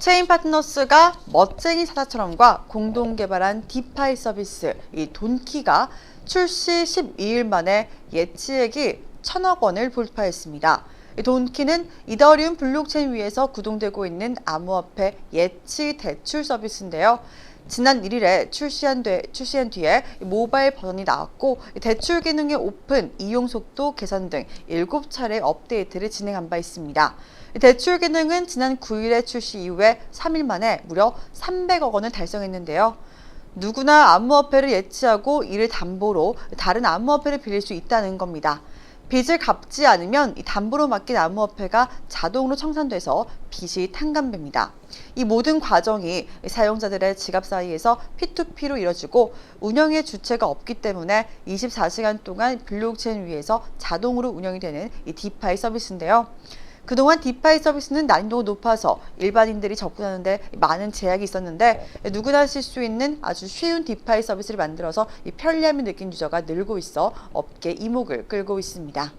체인 파트너스가 멋쟁이 사다처럼과 공동 개발한 디파이 서비스 이 돈키가 출시 12일 만에 예치액이 천억 원을 돌파했습니다. 이 돈키는 이더리움 블록체인 위에서 구동되고 있는 암호화폐 예치 대출 서비스인데요. 지난 1일에 출시한, 돼- 출시한 뒤에 모바일 버전이 나왔고 대출 기능의 오픈, 이용 속도 개선 등 7차례 업데이트를 진행한 바 있습니다. 대출 기능은 지난 9일에 출시 이후에 3일 만에 무려 300억 원을 달성했는데요. 누구나 암호화폐를 예치하고 이를 담보로 다른 암호화폐를 빌릴 수 있다는 겁니다. 빚을 갚지 않으면 이 담보로 맡긴 암호화폐가 자동으로 청산돼서 빚이 탕감됩니다. 이 모든 과정이 사용자들의 지갑 사이에서 P2P로 이뤄지고 운영의 주체가 없기 때문에 24시간 동안 블록체인 위에서 자동으로 운영이 되는 이 디파이 서비스인데요. 그동안 디파이 서비스는 난이도가 높아서 일반인들이 접근하는데 많은 제약이 있었는데 누구나 쓸 수 있는 아주 쉬운 디파이 서비스를 만들어서 이 편리함을 느낀 유저가 늘고 있어 업계 이목을 끌고 있습니다.